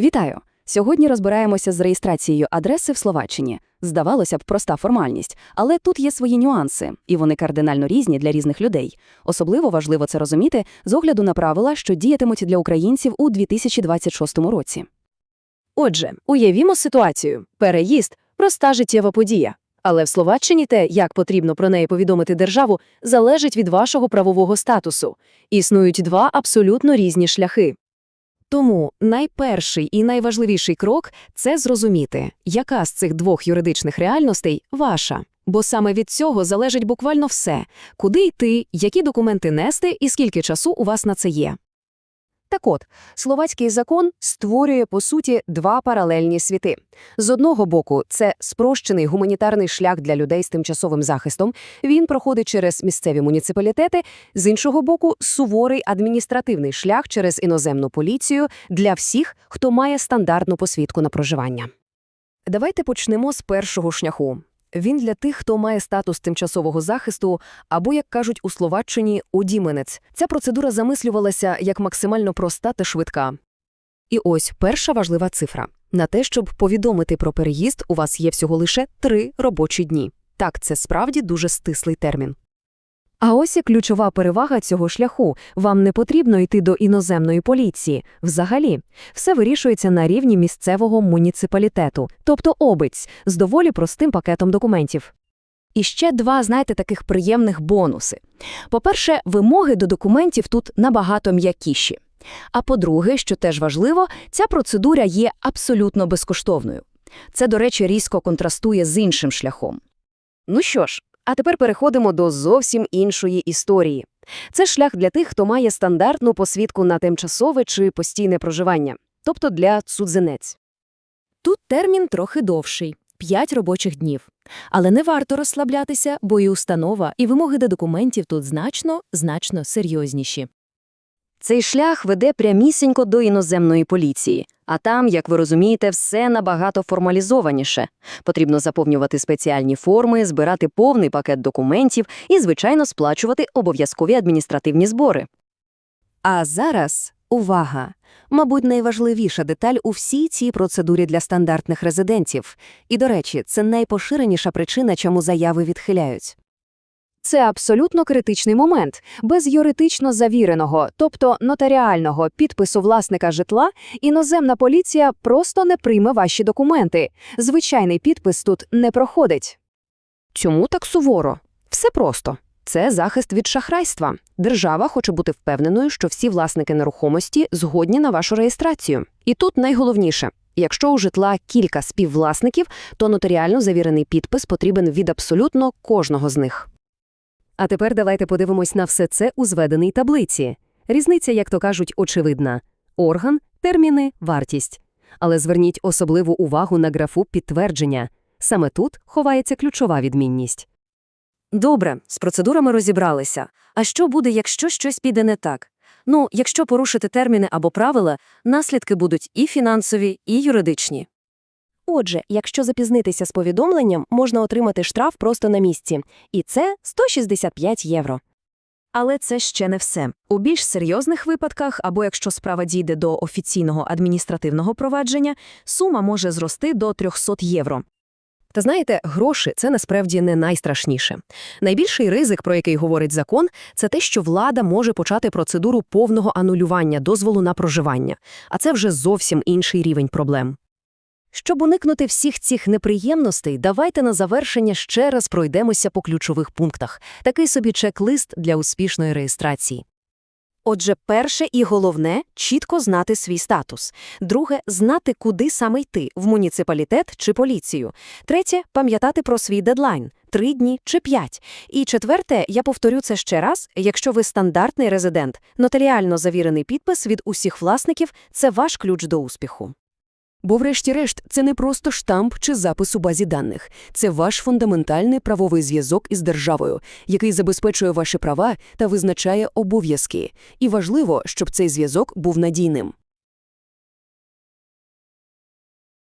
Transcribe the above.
Вітаю! Сьогодні розбираємося з реєстрацією адреси в Словаччині. Здавалося б, проста формальність, але тут є свої нюанси, і вони кардинально різні для різних людей. Особливо важливо це розуміти з огляду на правила, що діятимуть для українців у 2026 році. Отже, уявімо ситуацію. Переїзд – проста життєва подія. Але в Словаччині те, як потрібно про неї повідомити державу, залежить від вашого правового статусу. Існують два абсолютно різні шляхи. Тому найперший і найважливіший крок – це зрозуміти, яка з цих двох юридичних реальностей ваша. Бо саме від цього залежить буквально все – куди йти, які документи нести і скільки часу у вас на це є. Так от, словацький закон створює, по суті, два паралельні світи. З одного боку, це спрощений гуманітарний шлях для людей з тимчасовим захистом. Він проходить через місцеві муніципалітети. З іншого боку, суворий адміністративний шлях через іноземну поліцію для всіх, хто має стандартну посвідку на проживання. Давайте почнемо з першого шляху. Він для тих, хто має статус тимчасового захисту, або, як кажуть у Словаччині, удіменець. Ця процедура замислювалася як максимально проста та швидка. І ось перша важлива цифра. На те, щоб повідомити про переїзд, у вас є всього лише три робочі дні. Так, це справді дуже стислий термін. А ось і ключова перевага цього шляху. Вам не потрібно йти до іноземної поліції. Взагалі, все вирішується на рівні місцевого муніципалітету, тобто обиць, з доволі простим пакетом документів. І ще два, знаєте, таких приємних бонуси. По-перше, вимоги до документів тут набагато м'якіші. А по-друге, що теж важливо, ця процедура є абсолютно безкоштовною. Це, до речі, різко контрастує з іншим шляхом. Ну що ж, а тепер переходимо до зовсім іншої історії. Це шлях для тих, хто має стандартну посвідку на тимчасове чи постійне проживання, тобто для цудзинець. Тут термін трохи довший 5 робочих днів. Але не варто розслаблятися, бо і установа, і вимоги до документів тут значно, значно серйозніші. Цей шлях веде прямісінько до іноземної поліції, а там, як ви розумієте, все набагато формалізованіше. Потрібно заповнювати спеціальні форми, збирати повний пакет документів і, звичайно, сплачувати обов'язкові адміністративні збори. А зараз увага! Мабуть, найважливіша деталь у всій цій процедурі для стандартних резидентів. І, до речі, це найпоширеніша причина, чому заяви відхиляють. Це абсолютно критичний момент. Без юридично завіреного, тобто нотаріального підпису власника житла, іноземна поліція просто не прийме ваші документи. Звичайний підпис тут не проходить. Чому так суворо? Все просто. Це захист від шахрайства. Держава хоче бути впевненою, що всі власники нерухомості згодні на вашу реєстрацію. І тут найголовніше. Якщо у житла кілька співвласників, то нотаріально завірений підпис потрібен від абсолютно кожного з них. А тепер давайте подивимось на все це у зведеній таблиці. Різниця, як то кажуть, очевидна. Орган, терміни, вартість. Але зверніть особливу увагу на графу підтвердження. Саме тут ховається ключова відмінність. Добре, з процедурами розібралися. А що буде, якщо щось піде не так? Ну, якщо порушити терміни або правила, наслідки будуть і фінансові, і юридичні. Отже, якщо запізнитися з повідомленням, можна отримати штраф просто на місці. І це 165 євро. Але це ще не все. У більш серйозних випадках, або якщо справа дійде до офіційного адміністративного провадження, сума може зрости до 300 євро. Та знаєте, гроші це насправді не найстрашніше. Найбільший ризик, про який говорить закон, це те, що влада може почати процедуру повного анулювання дозволу на проживання, а це вже зовсім інший рівень проблем. Щоб уникнути всіх цих неприємностей, давайте на завершення ще раз пройдемося по ключових пунктах. Такий собі чек-лист для успішної реєстрації. Отже, перше і головне чітко знати свій статус. Друге знати, куди саме йти в муніципалітет чи поліцію. Третє пам'ятати про свій дедлайн три дні чи п'ять. І четверте, я повторю це ще раз: якщо ви стандартний резидент, нотаріально завірений підпис від усіх власників це ваш ключ до успіху. Бо, врешті-решт, це не просто штамп чи запис у базі даних, це ваш фундаментальний правовий зв'язок із державою, який забезпечує ваші права та визначає обов'язки. І важливо, щоб цей зв'язок був надійним.